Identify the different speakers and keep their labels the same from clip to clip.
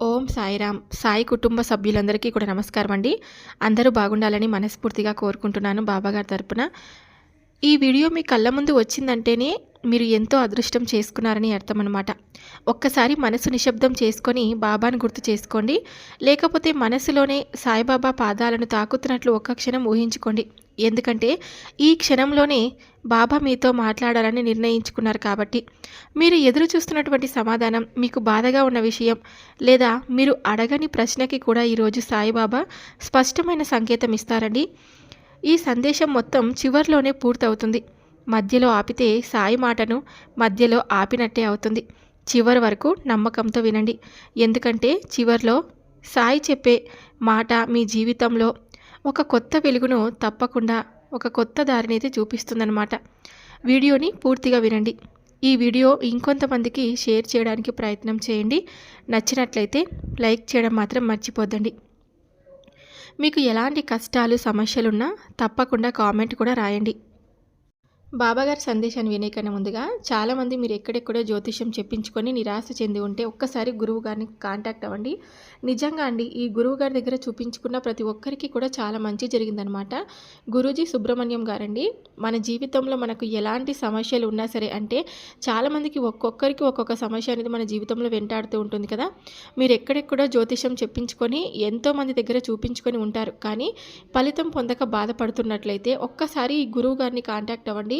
Speaker 1: ఓం సాయిరామ్ సాయి కుటుంబ సభ్యులందరికీ కూడా నమస్కారం అండి అందరూ బాగుండాలని మనస్ఫూర్తిగా కోరుకుంటున్నాను బాబాగారి తరపున. ఈ వీడియో మీ కళ్ళ ముందు వచ్చిందంటేనే మీరు ఎంతో అదృష్టం చేసుకున్నారని అర్థం అనమాట ఒక్కసారి మనసు నిశ్శబ్దం చేసుకొని బాబాను గుర్తు చేసుకోండి. లేకపోతే మనసులోనే సాయిబాబా పాదాలను తాకుతున్నట్లు ఒక్క క్షణం ఊహించుకోండి. ఎందుకంటే ఈ క్షణంలోనే బాబా మీతో మాట్లాడాలని నిర్ణయించుకున్నారు కాబట్టి. మీరు ఎదురు చూస్తున్నటువంటి సమాధానం మీకు బాధగా ఉన్న విషయం లేదా మీరు అడగని ప్రశ్నకి కూడా ఈరోజు సాయిబాబా స్పష్టమైన సంకేతం ఇస్తారండి. ఈ సందేశం మొత్తం చివర్లోనే పూర్తవుతుంది. మధ్యలో ఆపితే సాయి మాటను మధ్యలో ఆపినట్టే అవుతుంది. చివరి వరకు నమ్మకంతో వినండి. ఎందుకంటే చివరిలో సాయి చెప్పే మాట మీ జీవితంలో ఒక కొత్త వెలుగును తప్పకుండా ఒక కొత్త దారిని అయితే చూపిస్తుందన్నమాట. వీడియోని పూర్తిగా వినండి. ఈ వీడియో ఇంకొంతమందికి షేర్ చేయడానికి ప్రయత్నం చేయండి. నచ్చినట్లయితే లైక్ చేయడం మాత్రం మర్చిపోద్దండి. మీకు ఎలాంటి కష్టాలు సమస్యలున్నా తప్పకుండా కామెంట్ కూడా రాయండి. బాబాగారి సందేశాన్ని వినేకన్నా ముందుగా చాలామంది మీరు ఎక్కడెక్కడో జ్యోతిష్యం చెప్పించుకొని నిరాశ చెంది ఉంటే ఒక్కసారి గురువు గారిని కాంటాక్ట్ అవ్వండి. నిజంగా అండి ఈ గురువు గారి దగ్గర చూపించుకున్న ప్రతి ఒక్కరికి కూడా చాలా మంచి జరిగిందనమాట గురూజీ సుబ్రహ్మణ్యం గారండి మన జీవితంలో మనకు ఎలాంటి సమస్యలు ఉన్నా సరే అంటే చాలామందికి ఒక్కొక్కరికి ఒక్కొక్క సమస్య అనేది మన జీవితంలో వెంటాడుతూ ఉంటుంది కదా. మీరు ఎక్కడెక్కడో జ్యోతిష్యం చెప్పించుకొని ఎంతోమంది దగ్గర చూపించుకొని ఉంటారు. కానీ ఫలితం పొందక బాధపడుతున్నట్లయితే ఒక్కసారి ఈ గురువు గారిని కాంటాక్ట్ అవ్వండి.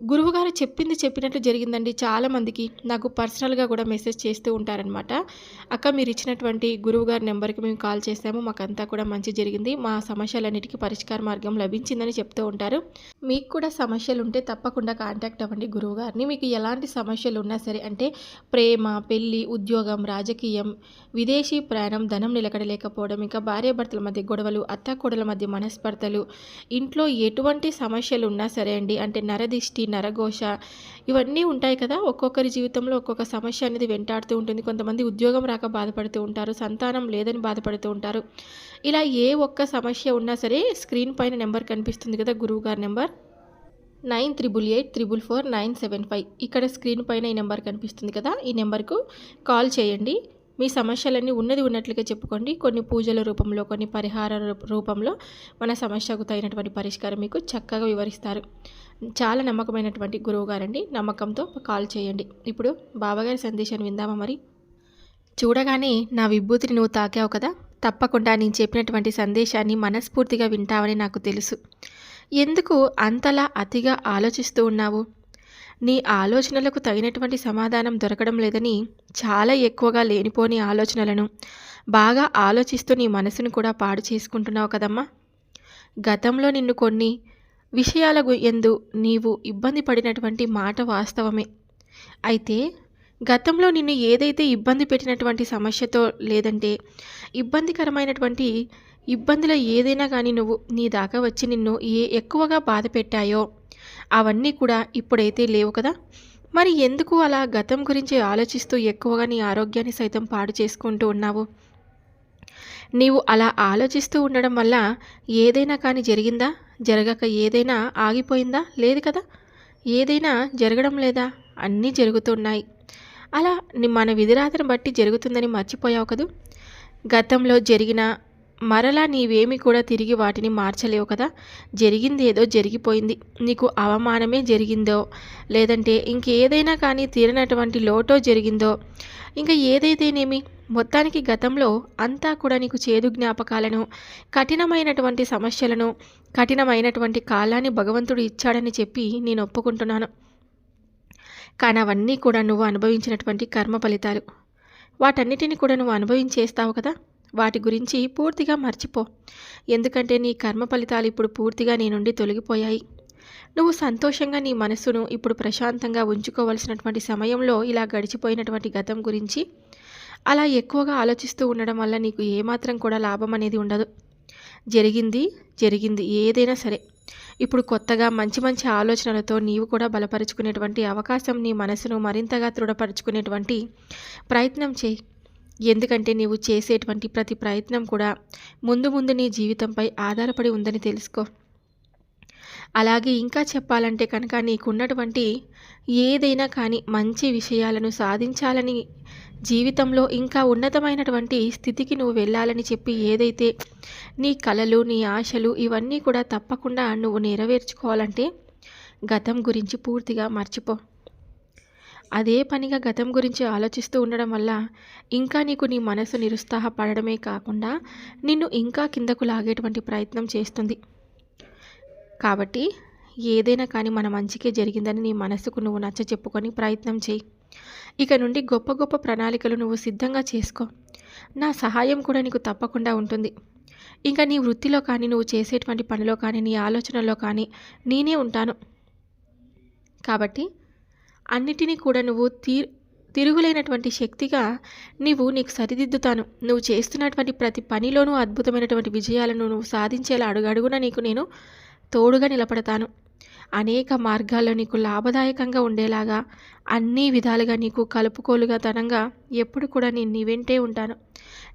Speaker 1: గురువుగారు చెప్పింది చెప్పినట్లు జరిగిందండి. చాలామందికి నాకు పర్సనల్గా కూడా మెసేజ్ చేస్తూ ఉంటారనమాట అక్క మీరు ఇచ్చినటువంటి గురువుగారి నెంబర్కి మేము కాల్ చేసాము మాకంతా కూడా మంచి జరిగింది. మా సమస్యలన్నిటికీ పరిష్కార మార్గం లభించిందని చెప్తూ ఉంటారు. మీకు కూడా సమస్యలు ఉంటే తప్పకుండా కాంటాక్ట్ అవ్వండి గురువుగారిని. మీకు ఎలాంటి సమస్యలు ఉన్నా సరే అంటే ప్రేమ పెళ్ళి ఉద్యోగం రాజకీయం విదేశీ ప్రయాణం ధనం నిలకడలేకపోవడం ఇంకా భార్యాభర్తల మధ్య గొడవలు అత్తాకోడల మధ్య మనస్పర్ధలు ఇంట్లో ఎటువంటి సమస్యలు ఉన్నా సరే అండి అంటే నరదిష్టి నరఘోష ఇవన్నీ ఉంటాయి కదా. ఒక్కొక్కరి జీవితంలో ఒక్కొక్క సమస్య అనేది వెంటాడుతూ ఉంటుంది. కొంతమంది ఉద్యోగం రాక బాధపడుతూ ఉంటారు. సంతానం లేదని బాధపడుతూ ఉంటారు. ఇలా ఏ ఒక్క సమస్య ఉన్నా సరే స్క్రీన్ పైన నెంబర్ కనిపిస్తుంది కదా గురువు గారి number. Nine triple eight triple four nine seven five. ఇక్కడ స్క్రీన్ పైన ఈ నెంబర్ కనిపిస్తుంది కదా. ఈ నెంబర్కు కాల్ చేయండి. మీ సమస్యలన్నీ ఉన్నది ఉన్నట్లుగా చెప్పుకోండి. కొన్ని పూజల రూపంలో కొన్ని పరిహార రూపంలో మన సమస్యకు తగినటువంటి పరిష్కారం మీకు చక్కగా వివరిస్తారు. చాలా నమ్మకమైనటువంటి గురువు గారండి. నమ్మకంతో కాల్ చేయండి. ఇప్పుడు బాబాగారి సందేశాన్ని విందామా మరి? చూడగానే నా విభూతిని నువ్వు తాకావు కదా? తప్పకుండా నేను చెప్పినటువంటి సందేశాన్ని మనస్ఫూర్తిగా వింటావని నాకు తెలుసు. ఎందుకు అంతలా అతిగా ఆలోచిస్తూ ఉన్నావు? నీ ఆలోచనలకు తగినటువంటి సమాధానం దొరకడం లేదని చాలా ఎక్కువగా లేనిపోని ఆలోచనలను బాగా ఆలోచిస్తూ నీ మనసును కూడా పాడు చేసుకుంటున్నావు కదమ్మా. గతంలో నిన్ను కొన్ని విషయాల గు- ఎందు నీవు ఇబ్బంది పడినటువంటి మాట వాస్తవమే. అయితే గతంలో నిన్ను ఏదైతే ఇబ్బంది పెట్టినటువంటి సమస్యతో లేదంటే ఇబ్బందికరమైనటువంటి ఇబ్బందుల ఏదైనా కానీ నువ్వు నీ దాకా వచ్చి నిన్ను ఏ ఎక్కువగా బాధ పెట్టాయో అవన్నీ కూడా ఇప్పుడైతే లేవు కదా? మరి ఎందుకు అలా గతం గురించి ఆలోచిస్తూ ఎక్కువగా నీ ఆరోగ్యాన్ని సైతం పాడు చేసుకుంటూ ఉన్నావు? నీవు అలా ఆలోచిస్తూ ఉండడం వల్ల ఏదైనా కానీ జరిగిందా? జరగక ఏదైనా ఆగిపోయిందా? లేదు కదా? ఏదైనా జరగడం లేదా? అన్నీ జరుగుతున్నాయి. అలా మన విధిరాతను బట్టి జరుగుతుందని మర్చిపోయావు కదూ? గతంలో జరిగిన మరలా నీవేమి కూడా తిరిగి వాటిని మార్చలేవు కదా? జరిగింది ఏదో జరిగిపోయింది. నీకు అవమానమే జరిగిందో? లేదంటే ఇంకేదైనా కానీ తీరనటువంటి లోటో జరిగిందో? ఇంకా ఏదైతేనేమి? మొత్తానికి గతంలో అంతా కూడా నీకు చేదు జ్ఞాపకాలను కఠినమైనటువంటి సమస్యలను కఠినమైనటువంటి కాలాన్ని భగవంతుడు ఇచ్చాడని చెప్పి నేను ఒప్పుకుంటున్నాను. కానీ అవన్నీ కూడా నువ్వు అనుభవించినటువంటి కర్మ ఫలితాలు. వాటన్నిటిని కూడా నువ్వు అనుభవించేస్తావు కదా? వాటి గురించి పూర్తిగా మర్చిపో. ఎందుకంటే నీ కర్మ ఫలితాలు ఇప్పుడు పూర్తిగా నీ నుండి తొలగిపోయాయి. నువ్వు సంతోషంగా నీ మనసును ఇప్పుడు ప్రశాంతంగా ఉంచుకోవలసినటువంటి సమయంలో ఇలా గడిచిపోయినటువంటి గతం గురించి అలా ఎక్కువగా ఆలోచిస్తూ ఉండడం వల్ల నీకు ఏమాత్రం కూడా లాభం అనేది ఉండదు. జరిగింది జరిగింది ఏదైనా సరే. ఇప్పుడు కొత్తగా మంచి మంచి ఆలోచనలతో నీవు కూడా బలపరుచుకునేటువంటి అవకాశం నీ మనసును మరింతగా దృఢపరుచుకునేటువంటి ప్రయత్నం చేయి. ఎందుకంటే నీవు చేసేటువంటి ప్రతి ప్రయత్నం కూడా ముందు ముందు నీ జీవితంపై ఆధారపడి ఉందని తెలుసుకో. అలాగే ఇంకా చెప్పాలంటే కనుక నీకున్నటువంటి ఏదైనా కానీ మంచి విషయాలను సాధించాలని జీవితంలో ఇంకా ఉన్నతమైనటువంటి స్థితికి నువ్వు వెళ్ళాలని చెప్పి ఏదైతే నీ కలలు నీ ఆశలు ఇవన్నీ కూడా తప్పకుండా నువ్వు నెరవేర్చుకోవాలంటే గతం గురించి పూర్తిగా మర్చిపో. అదే పనిగా గతం గురించి ఆలోచిస్తూ ఉండడం వల్ల ఇంకా నీకు నీ మనసు నిరుత్సాహపడడమే కాకుండా నిన్ను ఇంకా కిందకు లాగేటువంటి ప్రయత్నం చేస్తుంది. కాబట్టి ఏదైనా కానీ మన మంచికే జరిగిందని నీ మనసుకు నువ్వు నచ్చ చెప్పుకొని ప్రయత్నం చేయి. ఇక నుండి గొప్ప గొప్ప ప్రణాళికలు నువ్వు సిద్ధంగా చేసుకో. నా సహాయం కూడా నీకు తప్పకుండా ఉంటుంది. ఇంకా నీ వృత్తిలో కానీ నువ్వు చేసేటువంటి పనిలో కానీ నీ ఆలోచనలో కానీ నేనే ఉంటాను. కాబట్టి అన్నిటినీ కూడా నువ్వు తీ తిరుగులేనటువంటి శక్తిగా నీవు నీకు సరిదిద్దుతాను. నువ్వు చేస్తున్నటువంటి ప్రతి పనిలోనూ అద్భుతమైనటువంటి విజయాలను నువ్వు సాధించేలా అడుగడుగున నీకు నేను తోడుగా నిలబడతాను. అనేక మార్గాల్లో నీకు లాభదాయకంగా ఉండేలాగా అన్ని విధాలుగా నీకు కలుపుకోలుగా తనంగా ఎప్పుడు కూడా నేను నీ వెంటే ఉంటాను.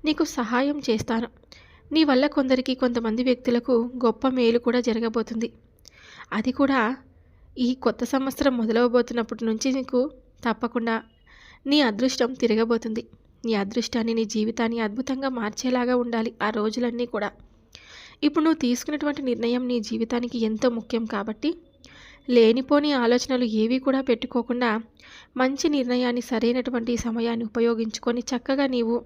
Speaker 1: నీకు సహాయం చేస్తాను. నీ వల్ల కొందరికి కొంతమంది వ్యక్తులకు గొప్ప మేలు కూడా జరగబోతుంది. అది కూడా ఈ కొత్త సంవత్సరం మొదలవబోతున్నప్పటి నుంచి నీకు తప్పకుండా నీ అదృష్టం తిరగబోతుంది. నీ అదృష్టాన్ని నీ జీవితాన్ని అద్భుతంగా మార్చేలాగా ఉండాలి ఆ రోజులన్నీ కూడా. ఇప్పుడు నువ్వు తీసుకున్నటువంటి నిర్ణయం నీ జీవితానికి ఎంతో ముఖ్యం కాబట్టి లేనిపోని ఆలోచనలు ఏవి కూడా పెట్టుకోకుండా మంచి నిర్ణయాన్ని సరైనటువంటి సమయాన్ని ఉపయోగించుకొని చక్కగా నీవు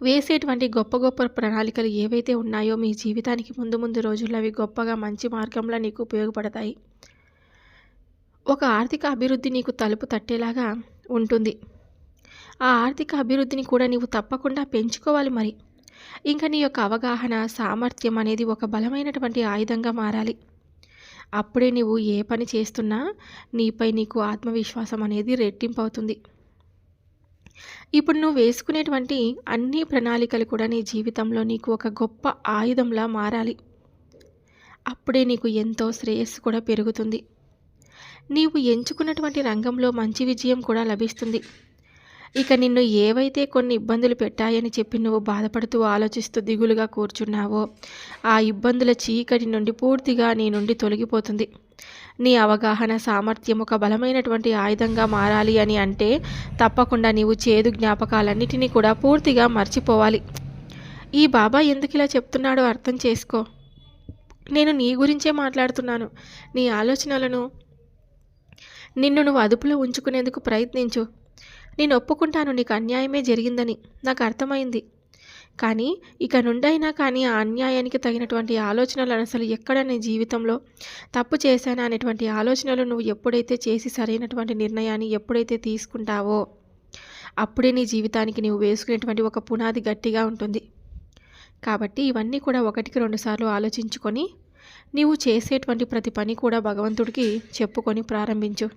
Speaker 1: వేసేటువంటి గొప్ప గొప్ప ప్రణాళికలు ఏవైతే ఉన్నాయో మీ జీవితానికి ముందు ముందు రోజుల్లో అవి గొప్పగా మంచి మార్గంలో నీకు ఉపయోగపడతాయి. ఒక ఆర్థిక అభివృద్ధి నీకు తలుపు తట్టేలాగా ఉంటుంది. ఆ ఆర్థిక అభివృద్ధిని కూడా నీవు తప్పకుండా పెంచుకోవాలి మరి. ఇంకా నీ యొక్క అవగాహన సామర్థ్యం అనేది ఒక బలమైనటువంటి ఆయుధంగా మారాలి. అప్పుడే నువ్వు ఏ పని చేస్తున్నా నీపై నీకు ఆత్మవిశ్వాసం అనేది రెట్టింపు అవుతుంది ఇప్పుడు నువ్వు వేసుకునేటువంటి అన్ని ప్రణాళికలు కూడా నీ జీవితంలో నీకు ఒక గొప్ప ఆయుధంలా మారాలి. అప్పుడే నీకు ఎంతో శ్రేయస్సు కూడా పెరుగుతుంది. నీవు ఎంచుకున్నటువంటి రంగంలో మంచి విజయం కూడా లభిస్తుంది. ఇక నిన్ను ఏవైతే కొన్ని ఇబ్బందులు పెట్టాయని చెప్పి నువ్వు బాధపడుతూ ఆలోచిస్తూ దిగులుగా కూర్చున్నావో ఆ ఇబ్బందుల చీకటి నుండి పూర్తిగా నీ నుండి తొలగిపోతుంది. నీ అవగాహన సామర్థ్యం ఒక బలమైనటువంటి ఆయుధంగా మారాలి అని అంటే తప్పకుండా నీవు చేదు జ్ఞాపకాలన్నిటినీ కూడా పూర్తిగా మర్చిపోవాలి. ఈ బాబా ఎందుకు ఇలా చెప్తున్నాడో అర్థం చేసుకో. నేను నీ గురించే మాట్లాడుతున్నాను. నీ ఆలోచనలను నిన్ను నువ్వు అదుపులో ఉంచుకునేందుకు ప్రయత్నించు. నేను ఒప్పుకుంటాను నీకు అన్యాయమే జరిగిందని. నాకు అర్థమైంది. కానీ ఇక నుండైనా కానీ ఆ అన్యాయానికి తగినటువంటి ఆలోచనలు అసలు ఎక్కడ నీ జీవితంలో తప్పు చేశానా అనేటువంటి ఆలోచనలు నువ్వు ఎప్పుడైతే చేసి సరైనటువంటి నిర్ణయాన్ని ఎప్పుడైతే తీసుకుంటావో అప్పుడే నీ జీవితానికి నువ్వు వేసుకునేటువంటి ఒక పునాది గట్టిగా ఉంటుంది. కాబట్టి ఇవన్నీ కూడా ఒకటికి రెండుసార్లు ఆలోచించుకొని నీవు చేసేటువంటి ప్రతి పని కూడా భగవంతుడికి చెప్పుకొని ప్రారంభించు.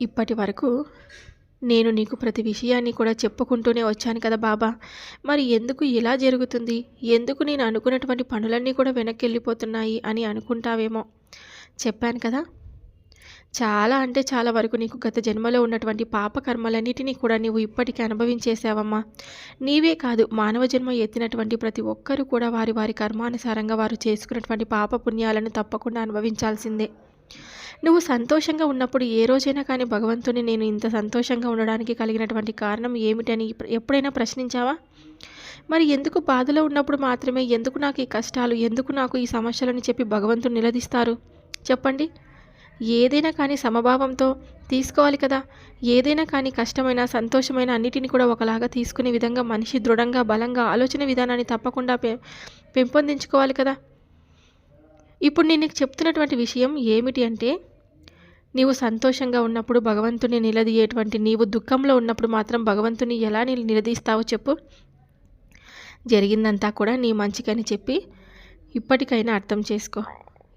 Speaker 1: ఇప్పటి వరకు నేను నీకు ప్రతి విషయాన్ని కూడా చెప్పుకుంటూనే వచ్చాను కదా బాబా. మరి ఎందుకు ఇలా జరుగుతుంది? ఎందుకు నేను అనుకున్నటువంటి పనులన్నీ కూడా వెనక్కి వెళ్ళిపోతున్నాయి అని అనుకుంటావేమో. చెప్పాను కదా. చాలా అంటే చాలా వరకు నీకు గత జన్మలో ఉన్నటువంటి పాప కర్మలన్నిటినీ కూడా నీవు ఇప్పటికీ అనుభవించేసావమ్మా నీవే కాదు మానవ జన్మ ఎత్తినటువంటి ప్రతి ఒక్కరూ కూడా వారి వారి కర్మానుసారంగా వారు చేసుకున్నటువంటి పాప పుణ్యాలను తప్పకుండా అనుభవించాల్సిందే. నువ్వు సంతోషంగా ఉన్నప్పుడు ఏ రోజైనా కానీ భగవంతుని నేను ఇంత సంతోషంగా ఉండడానికి కలిగినటువంటి కారణం ఏమిటని ఎప్పుడైనా ప్రశ్నించావా? మరి ఎందుకు బాధలో ఉన్నప్పుడు మాత్రమే ఎందుకు నాకు ఈ కష్టాలు ఎందుకు నాకు ఈ సమస్యలని చెప్పి భగవంతుని నిలదీస్తారు? చెప్పండి. ఏదైనా కానీ సమభావంతో తీసుకోవాలి కదా. ఏదైనా కానీ కష్టమైన సంతోషమైన అన్నిటిని కూడా ఒకలాగా తీసుకునే విధంగా మనిషి దృఢంగా బలంగా ఆలోచన విధానాన్ని తప్పకుండా పె పెంపొందించుకోవాలి కదా. ఇప్పుడు నేను నీకు చెప్తున్నటువంటి విషయం ఏమిటి అంటే నీవు సంతోషంగా ఉన్నప్పుడు భగవంతుని నిలదీయేటువంటి నీవు దుఃఖంలో ఉన్నప్పుడు మాత్రం భగవంతుని ఎలా నీళ్ళు నిలదీస్తావో చెప్పు. జరిగిందంతా కూడా నీ మంచికని చెప్పి ఇప్పటికైనా అర్థం చేసుకో.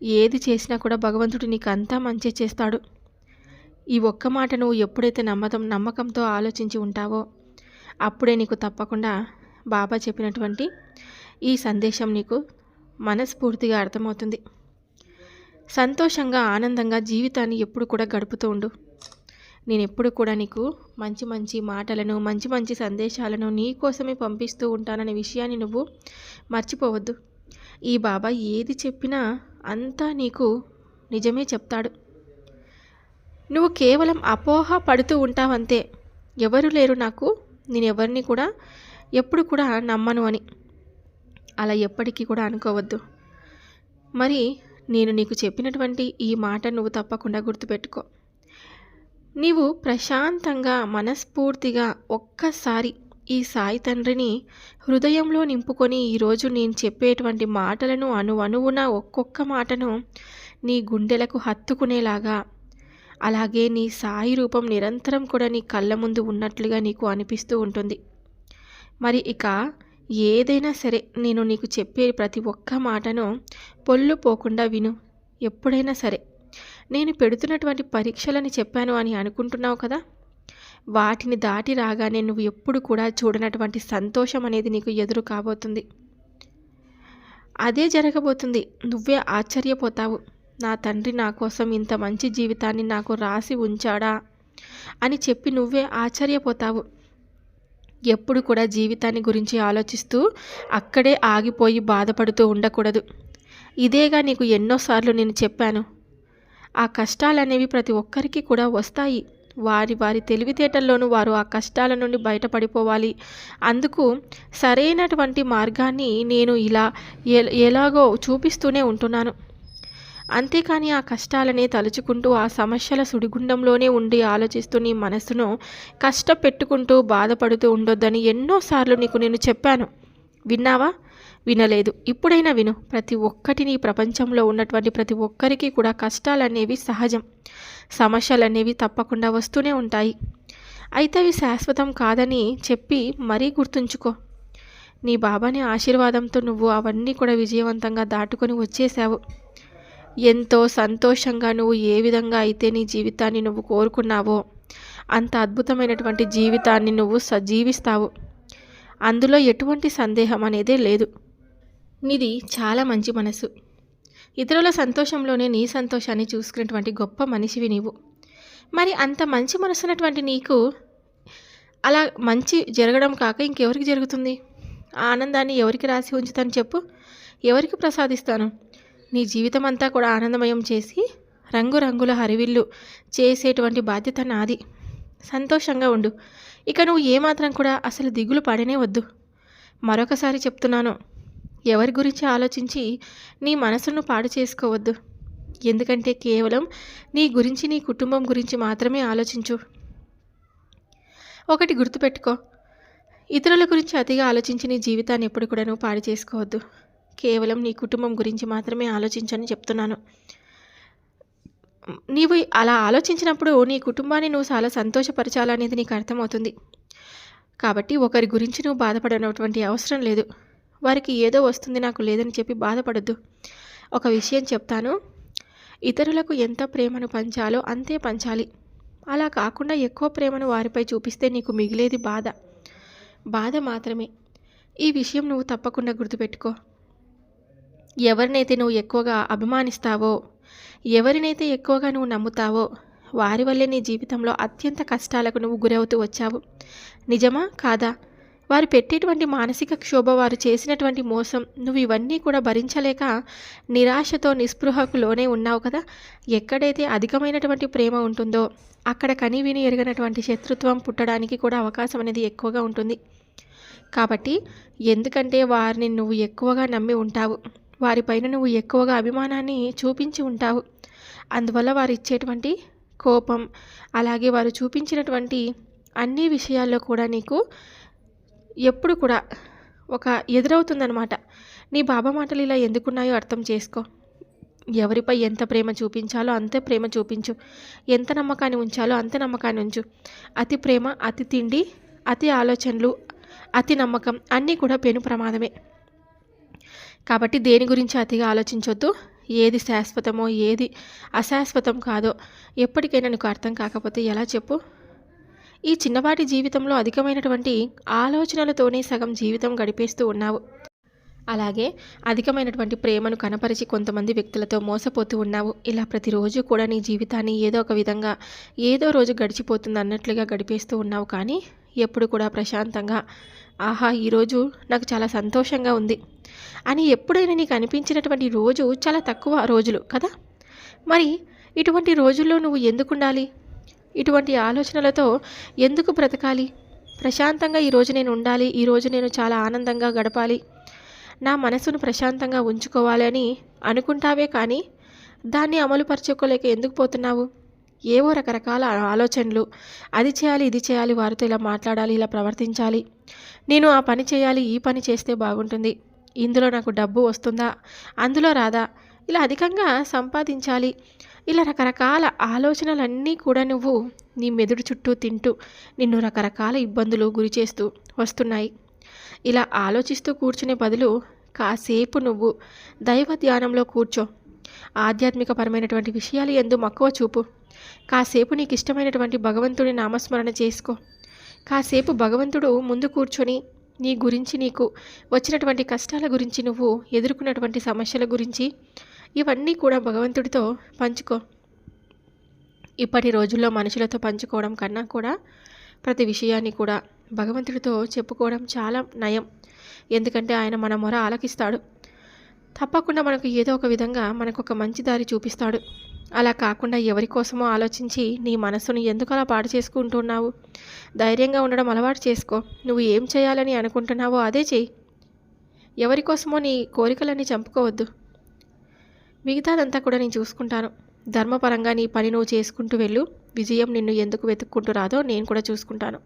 Speaker 1: ఏది చేసినా కూడా భగవంతుడు నీకు అంతా మంచి చేస్తాడు. ఈ ఒక్క మాట నువ్వు ఎప్పుడైతే నమ్మకం నమ్మకంతో ఆలోచించి ఉంటావో అప్పుడే నీకు తప్పకుండా బాబా చెప్పినటువంటి ఈ సందేశం నీకు మనస్ఫూర్తిగా అర్థమవుతుంది. సంతోషంగా ఆనందంగా జీవితాన్ని ఎప్పుడు కూడా గడుపుతూ ఉండు. నేను ఎప్పుడు కూడా నీకు మంచి మంచి మాటలను మంచి మంచి సందేశాలను నీ కోసమే పంపిస్తూ ఉంటాననే విషయాన్ని నువ్వు మర్చిపోవద్దు. ఈ బాబా ఏది చెప్పినా అంతా నీకు నిజమే చెప్తాడు. నువ్వు కేవలం అపోహ పడుతూ ఉంటావంతే. ఎవరు లేరు నాకు నేను ఎవరిని కూడా ఎప్పుడు కూడా నమ్మను అని. అలా ఎప్పటికీ కూడా అనుకోవద్దు. మరి నేను నీకు చెప్పినటువంటి ఈ మాట నువ్వు తప్పకుండా గుర్తుపెట్టుకో. నీవు ప్రశాంతంగా మనస్ఫూర్తిగా ఒక్కసారి ఈ సాయి తండ్రిని హృదయంలో నింపుకొని ఈరోజు నేను చెప్పేటువంటి మాటలను అను అణువున ఒక్కొక్క మాటను నీ గుండెలకు హత్తుకునేలాగా అలాగే నీ సాయి రూపం నిరంతరం కూడా నీ కళ్ళ ముందు ఉన్నట్లుగా నీకు అనిపిస్తూ ఉంటుంది. మరి ఇక ఏదైనా సరే నేను నీకు చెప్పే ప్రతి ఒక్క మాటను పొల్లు పోకుండా విను. ఎప్పుడైనా సరే. నేను పెడుతున్నటువంటి పరీక్షలని చెప్పాను అని అనుకుంటున్నావు కదా? వాటిని దాటి రాగానే నువ్వు ఎప్పుడు కూడా చూడనటువంటి సంతోషం అనేది నీకు ఎదురు కాబోతుంది. అదే జరగబోతుంది. నువ్వే ఆశ్చర్యపోతావు. నా తండ్రి నా కోసం ఇంత మంచి జీవితాన్ని నాకు రాసి ఉంచాడా? అని చెప్పి నువ్వే ఆశ్చర్యపోతావు. ఎప్పుడు కూడా జీవితాన్ని గురించి ఆలోచిస్తూ అక్కడే ఆగిపోయి బాధపడుతూ ఉండకూడదు. ఇదేగా నీకు ఎన్నోసార్లు నేను చెప్పాను. ఆ కష్టాలనేవి ప్రతి ఒక్కరికి కూడా వస్తాయి. వారి వారి తెలివితేటల్లోనూ వారు ఆ కష్టాల నుండి బయటపడిపోవాలి. అందుకు సరైనటువంటి మార్గాన్ని నేను ఇలా ఎలాగో చూపిస్తూనే ఉంటున్నాను. అంతేకాని ఆ కష్టాలనే తలుచుకుంటూ ఆ సమస్యల సుడిగుండంలోనే ఉండి ఆలోచిస్తూ నీ మనసును కష్టపెట్టుకుంటూ బాధపడుతూ ఉండొద్దని ఎన్నోసార్లు నీకు నేను చెప్పాను. విన్నావా? వినలేదు. ఇప్పుడైనా విను. ప్రతి ఒక్కటిని ప్రపంచంలో ఉన్నటువంటి ప్రతి ఒక్కరికి కూడా కష్టాలనేవి సహజం. సమస్యలనేవి తప్పకుండా వస్తూనే ఉంటాయి. అయితే అవి శాశ్వతం కాదని చెప్పి మరీ గుర్తుంచుకో. నీ బాబాని ఆశీర్వాదంతో నువ్వు అవన్నీ కూడా విజయవంతంగా దాటుకొని వచ్చేసావు ఎంతో సంతోషంగా నువ్వు ఏ విధంగా అయితే నీ జీవితాన్ని నువ్వు కోరుకున్నావో అంత అద్భుతమైనటువంటి జీవితాన్ని నువ్వు సజీవిస్తావు. అందులో ఎటువంటి సందేహం అనేదే లేదు. నీది చాలా మంచి మనసు. ఇతరుల సంతోషంలోనే నీ సంతోషాన్ని చూసుకునేటువంటి గొప్ప మనిషివి నీవు. మరి అంత మంచి మనసున్నటువంటి నీకు అలా మంచి జరగడం కాక ఇంకెవరికి జరుగుతుంది? ఆనందాన్ని ఎవరికి రాసి ఉంచుతాను చెప్పు. ఎవరికి ప్రసాదిస్తాను? నీ జీవితం అంతా కూడా ఆనందమయం చేసి రంగురంగుల హరివిల్లు చేసేటువంటి బాధ్యత నాది. సంతోషంగా ఉండు. ఇక నువ్వు ఏమాత్రం కూడా అసలు దిగులు పడనే వద్దు. మరొకసారి చెప్తున్నాను. ఎవరి గురించి ఆలోచించి నీ మనసును పాడు చేసుకోవద్దు. ఎందుకంటే కేవలం నీ గురించి నీ కుటుంబం గురించి మాత్రమే ఆలోచించు. ఒకటి గుర్తుపెట్టుకో. ఇతరుల గురించి అతిగా ఆలోచించి నీ జీవితాన్ని ఎప్పుడు కూడా నువ్వు పాడు చేసుకోవద్దు. కేవలం నీ కుటుంబం గురించి మాత్రమే ఆలోచించని చెప్తున్నాను. నీవు అలా ఆలోచించినప్పుడు నీ కుటుంబాన్ని నువ్వు చాలా సంతోషపరచాలనేది నీకు అర్థమవుతుంది. కాబట్టి ఒకరి గురించి నువ్వు బాధపడనటువంటి అవసరం లేదు. వారికి ఏదో వస్తుంది నాకు లేదని చెప్పి బాధపడద్దు. ఒక విషయం చెప్తాను. ఇతరులకు ఎంత ప్రేమను పంచాలో అంతే పంచాలి. అలా కాకుండా ఎక్కువ ప్రేమను వారిపై చూపిస్తే నీకు మిగిలేది బాధ. బాధ మాత్రమే. ఈ విషయం నువ్వు తప్పకుండా గుర్తుపెట్టుకో. ఎవరినైతే నువ్వు ఎక్కువగా అభిమానిస్తావో ఎవరినైతే ఎక్కువగా నువ్వు నమ్ముతావో వారి వల్లే నీ జీవితంలో అత్యంత కష్టాలకు నువ్వు గురవుతూ వచ్చావు. నిజమా? కాదా? వారు పెట్టేటువంటి మానసిక క్షోభ వారు చేసినటువంటి మోసం నువ్వు ఇవన్నీ కూడా భరించలేక నిరాశతో నిస్పృహకు లోనే ఉన్నావు కదా? ఎక్కడైతే అధికమైనటువంటి ప్రేమ ఉంటుందో అక్కడ కని విని ఎరగనటువంటి శత్రుత్వం పుట్టడానికి కూడా అవకాశం అనేది ఎక్కువగా ఉంటుంది. కాబట్టి ఎందుకంటే వారిని నువ్వు ఎక్కువగా నమ్మి ఉంటావు. వారిపైన నువ్వు ఎక్కువగా అభిమానాన్ని చూపించి ఉంటావు. అందువల్ల వారు ఇచ్చేటువంటి కోపం అలాగే వారు చూపించినటువంటి అన్ని విషయాల్లో కూడా నీకు ఎప్పుడు కూడా ఒక ఎదురవుతుందనమాట నీ బాబా మాటలు ఇలా ఎందుకున్నాయో అర్థం చేసుకో. ఎవరిపై ఎంత ప్రేమ చూపించాలో అంతే ప్రేమ చూపించు. ఎంత నమ్మకాన్ని ఉంచాలో అంతే నమ్మకాన్ని ఉంచు. అతి ప్రేమ అతి తిండి అతి ఆలోచనలు అతి నమ్మకం అన్నీ కూడా పెను ప్రమాదమే. కాబట్టి దేని గురించి అతిగా ఆలోచించొద్దు? ఏది శాశ్వతమో ఏది అశాశ్వతం కాదో ఎప్పటికైనా నీకు అర్థం కాకపోతే ఎలా చెప్పు? ఈ చిన్నపాటి జీవితంలో అధికమైనటువంటి ఆలోచనలతోనే సగం జీవితం గడిపేస్తూ ఉన్నావు. అలాగే అధికమైనటువంటి ప్రేమను కనపరిచి కొంతమంది వ్యక్తులతో మోసపోతూ ఉన్నావు. ఇలా ప్రతిరోజు కూడా నీ జీవితాన్ని ఏదో ఒక విధంగా ఏదో రోజు గడిచిపోతుంది అన్నట్లుగా గడిపేస్తూ ఉన్నావు. కానీ ఎప్పుడు కూడా ప్రశాంతంగా ఆహా ఈరోజు నాకు చాలా సంతోషంగా ఉంది. అని ఎప్పుడైనా నీకు అనిపించినటువంటి రోజు చాలా తక్కువ రోజులు కదా? మరి ఇటువంటి రోజుల్లో నువ్వు ఎందుకు ఉండాలి? ఇటువంటి ఆలోచనలతో ఎందుకు బ్రతకాలి? ప్రశాంతంగా ఈరోజు నేను ఉండాలి ఈరోజు నేను చాలా ఆనందంగా గడపాలి నా మనసును ప్రశాంతంగా ఉంచుకోవాలి అని అనుకుంటావే కానీ దాన్ని అమలుపరచుకోలేక ఎందుకు పోతున్నావు? ఏవో రకరకాల ఆలోచనలు. అది చేయాలి ఇది చేయాలి వారితో ఇలా మాట్లాడాలి ఇలా ప్రవర్తించాలి. నేను ఆ పని చేయాలి ఈ పని చేస్తే బాగుంటుంది. ఇందులో నాకు డబ్బు వస్తుందా? అందులో రాదా? ఇలా అధికంగా సంపాదించాలి. ఇలా రకరకాల ఆలోచనలన్నీ కూడా నువ్వు నీ మెదడు చుట్టూ తింటూ నిన్ను రకరకాల ఇబ్బందులు గురి చేస్తూ వస్తున్నాయి. ఇలా ఆలోచిస్తూ కూర్చునే బదులు కాసేపు నువ్వు దైవ ధ్యానంలో కూర్చో. ఆధ్యాత్మికపరమైనటువంటి విషయాలు ఎందు మక్కువ చూపు. కాసేపు నీకు ఇష్టమైనటువంటి భగవంతుడి నామస్మరణ చేసుకో. కాసేపు భగవంతుడు ముందు కూర్చొని నీ గురించి నీకు వచ్చినటువంటి కష్టాల గురించి నువ్వు ఎదుర్కొన్నటువంటి సమస్యల గురించి ఇవన్నీ కూడా భగవంతుడితో పంచుకో. ఇప్పటి రోజుల్లో మనుషులతో పంచుకోవడం కన్నా కూడా ప్రతి విషయాన్ని కూడా భగవంతుడితో చెప్పుకోవడం చాలా నయం. ఎందుకంటే ఆయన మన మొర ఆలకిస్తాడు. తప్పకుండా మనకు ఏదో ఒక విధంగా మనకు ఒక మంచి దారి చూపిస్తాడు. అలా కాకుండా ఎవరి కోసమో ఆలోచించి నీ మనసును ఎందుకు అలా పాడు చేసుకుంటున్నావు? ధైర్యంగా ఉండడం అలవాటు చేసుకో. నువ్వు ఏం చేయాలని అనుకుంటున్నావో అదే చెయ్యి. ఎవరి కోసమో నీ కోరికలన్నీ చంపుకోవద్దు. మిగతాదంతా కూడా నేను చూసుకుంటాను. ధర్మపరంగా నీ పని నువ్వు చేసుకుంటూ వెళ్ళు. విజయం నిన్ను ఎందుకు వెతుక్కుంటూ రాదో నేను కూడా చూసుకుంటాను.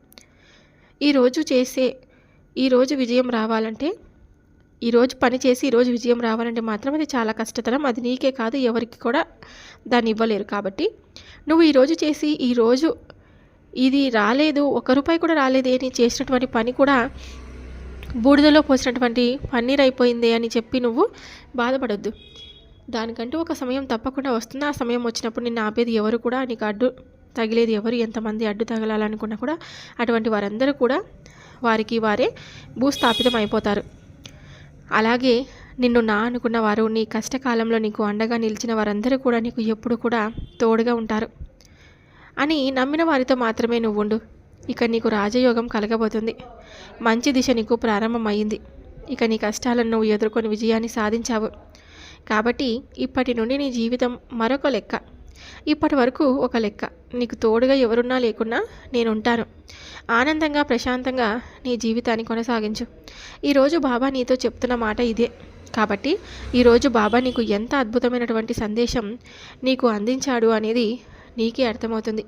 Speaker 1: ఈరోజు చేసే ఈరోజు విజయం రావాలంటే ఈరోజు పని చేసి ఈరోజు విజయం రావాలంటే మాత్రం అది చాలా కష్టతరం. అది నీకే కాదు ఎవరికి కూడా దాన్ని ఇవ్వలేరు. కాబట్టి నువ్వు ఈరోజు చేసి ఈరోజు ఇది రాలేదు ఒక రూపాయి కూడా రాలేదే నేను చేసినటువంటి పని కూడా బూడిదలో పోసినటువంటి పన్నీర్ అయిపోయిందే అని చెప్పి నువ్వు బాధపడొద్దు. దానికంటూ ఒక సమయం తప్పకుండా వస్తుంది. ఆ సమయం వచ్చినప్పుడు నిన్ను ఆపేది ఎవరు కూడా నీకు అడ్డు తగిలేది ఎవరు ఎంతమంది అడ్డు తగలాలనుకున్నా కూడా అటువంటి వారందరూ కూడా వారికి వారే భూస్థాపితం అయిపోతారు అలాగే నిన్ను నా అనుకున్న వారు నీ కష్టకాలంలో నీకు అండగా నిలిచిన వారందరూ కూడా నీకు ఎప్పుడు కూడా తోడుగా ఉంటారు. అని నమ్మిన వారితో మాత్రమే నువ్వు ఉండు ఇక నీకు రాజయోగం కలగబోతుంది. మంచి దిశ నీకు ప్రారంభమైంది ఇక నీ కష్టాలను నువ్వు ఎదుర్కొని విజయాన్ని సాధించావు. కాబట్టి ఇప్పటి నుండి నీ జీవితం మరొక లెక్క. ఇప్పటి వరకు ఒక లెక్క. నీకు తోడుగా ఎవరున్నా లేకున్నా నేను ఉంటాను ఆనందంగా ప్రశాంతంగా నీ జీవితాన్ని కొనసాగించు. ఈరోజు బాబా నీతో చెప్తున్న మాట ఇదే. కాబట్టి ఈరోజు బాబా నీకు ఎంత అద్భుతమైనటువంటి సందేశం నీకు అందించాడు అనేది నీకే అర్థమవుతుంది.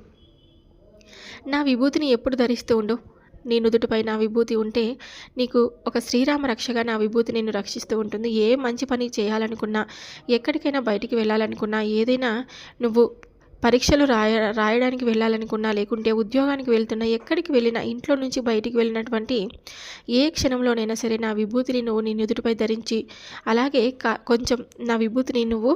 Speaker 1: నా విభూతిని ఎప్పుడు ధరిస్తూ ఉండు. నీ నుదుటిపై నా విభూతి ఉంటే నీకు ఒక శ్రీరామ రక్షగా నా విభూతి నిన్ను రక్షిస్తూ ఉంటుంది. ఏ మంచి పని చేయాలనుకున్నా ఎక్కడికైనా బయటికి వెళ్ళాలనుకున్నా ఏదైనా నువ్వు పరీక్షలు రాయ రాయడానికి వెళ్ళాలనుకున్నా లేకుంటే ఉద్యోగానికి వెళ్తున్నా ఎక్కడికి వెళ్ళినా ఇంట్లో నుంచి బయటికి వెళ్ళినటువంటి ఏ క్షణంలోనైనా సరే నా విభూతిని నువ్వు నీ నుదుటిపై ధరించి అలాగే కొంచెం నా విభూతిని నువ్వు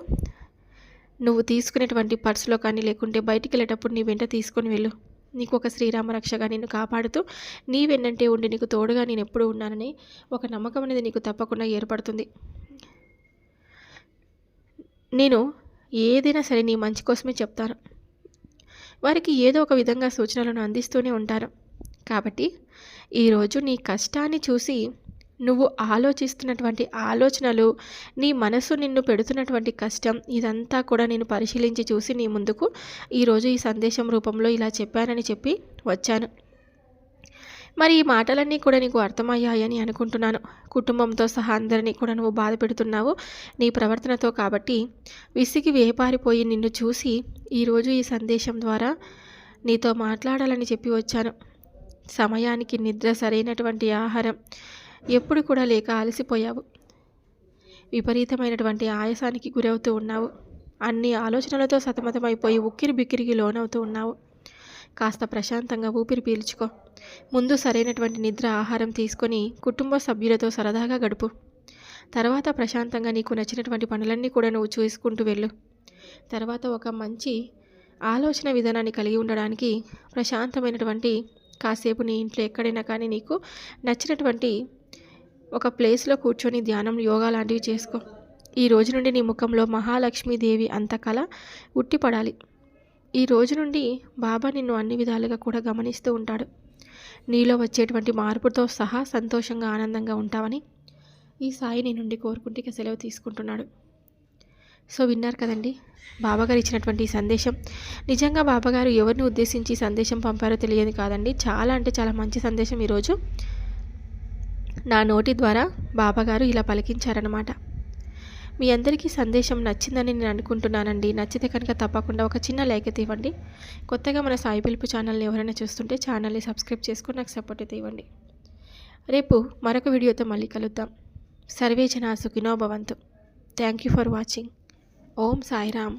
Speaker 1: నువ్వు తీసుకునేటువంటి పర్సులో కానీ లేకుంటే బయటికి వెళ్ళేటప్పుడు నీ వెంట తీసుకొని వెళ్ళు. నీకు ఒక శ్రీరామ రక్షగా నిన్ను కాపాడుతూ నీ వెన్నంటే ఉండి నీకు తోడుగా నేను ఎప్పుడూ ఉన్నానని ఒక నమ్మకం అనేది నీకు తప్పకుండా ఏర్పడుతుంది. నేను ఏదైనా సరే నీ మంచి కోసమే చెప్తాను. వారికి ఏదో ఒక విధంగా సూచనలను అందిస్తూనే ఉంటారు. కాబట్టి ఈరోజు నీ కష్టాన్ని చూసి నువ్వు ఆలోచిస్తున్నటువంటి ఆలోచనలు నీ మనసు నిన్ను పెడుతున్నటువంటి కష్టం ఇదంతా కూడా నేను పరిశీలించి చూసి నీ ముందుకు ఈరోజు ఈ సందేశం రూపంలో ఇలా చెప్పానని చెప్పి వచ్చాను. మరి ఈ మాటలన్నీ కూడా నీకు అర్థమయ్యాయని అనుకుంటున్నాను. కుటుంబంతో సహా అందరినీ కూడా నువ్వు బాధ పెడుతున్నావు నీ ప్రవర్తనతో కాబట్టి విసిగి వేపారిపోయి నిన్ను చూసి ఈరోజు ఈ సందేశం ద్వారా నీతో మాట్లాడాలని చెప్పి వచ్చాను. సమయానికి నిద్ర సరైనటువంటి ఆహారం ఎప్పుడు కూడా లేక అలసిపోయావు. విపరీతమైనటువంటి ఆయాసానికి గురవుతూ ఉన్నావు. అన్ని ఆలోచనలతో సతమతమైపోయి ఉక్కిరి బిక్కిరికి లోనవుతూ ఉన్నావు. కాస్త ప్రశాంతంగా ఊపిరి పీల్చుకో. ముందు సరైనటువంటి నిద్ర ఆహారం తీసుకొని కుటుంబ సభ్యులతో సరదాగా గడుపు. తర్వాత ప్రశాంతంగా నీకు నచ్చినటువంటి పనులన్నీ కూడా నువ్వు చూసుకుంటూ వెళ్ళు. తర్వాత ఒక మంచి ఆలోచన విధానాన్ని కలిగి ఉండడానికి ప్రశాంతమైనటువంటి కాసేపు నీ ఇంట్లో ఎక్కడైనా కానీ నీకు నచ్చినటువంటి ఒక ప్లేస్లో కూర్చొని ధ్యానం యోగా లాంటివి చేసుకో. ఈ రోజు నుండి నీ ముఖంలో మహాలక్ష్మీదేవి అంత కళ ఉట్టిపడాలి. ఈ రోజు నుండి బాబా నిన్ను అన్ని విధాలుగా కూడా గమనిస్తూ ఉంటాడు. నీలో వచ్చేటువంటి మార్పుతో సహా సంతోషంగా ఆనందంగా ఉంటావని ఈ సాయి నీ నుండి కోరుకుంటే ఇక సెలవు తీసుకుంటున్నాడు. సో విన్నారు కదండి బాబాగారు ఇచ్చినటువంటి ఈ సందేశం. నిజంగా బాబాగారు ఎవరిని ఉద్దేశించి ఈ సందేశం పంపారో తెలియదు కాదండి. చాలా అంటే చాలా మంచి సందేశం ఈరోజు. నా నోటి ద్వారా బాబాగారు ఇలా పలికించారనమాట మీ అందరికీ సందేశం నచ్చిందని నేను అనుకుంటున్నానండి. నచ్చితే కనుక తప్పకుండా ఒక చిన్న లైక్ అయితే ఇవ్వండి. కొత్తగా మన సాయి పిలుపు ఛానల్ని ఎవరైనా చూస్తుంటే ఛానల్ని సబ్స్క్రైబ్ చేసుకుని నాకు సపోర్ట్ అయితే ఇవ్వండి. రేపు మరొక వీడియోతో మళ్ళీ కలుద్దాం. సర్వే జనా సుఖినో భవంతు. థ్యాంక్ యూ ఫర్ వాచింగ్ ఓం సాయిరామ్.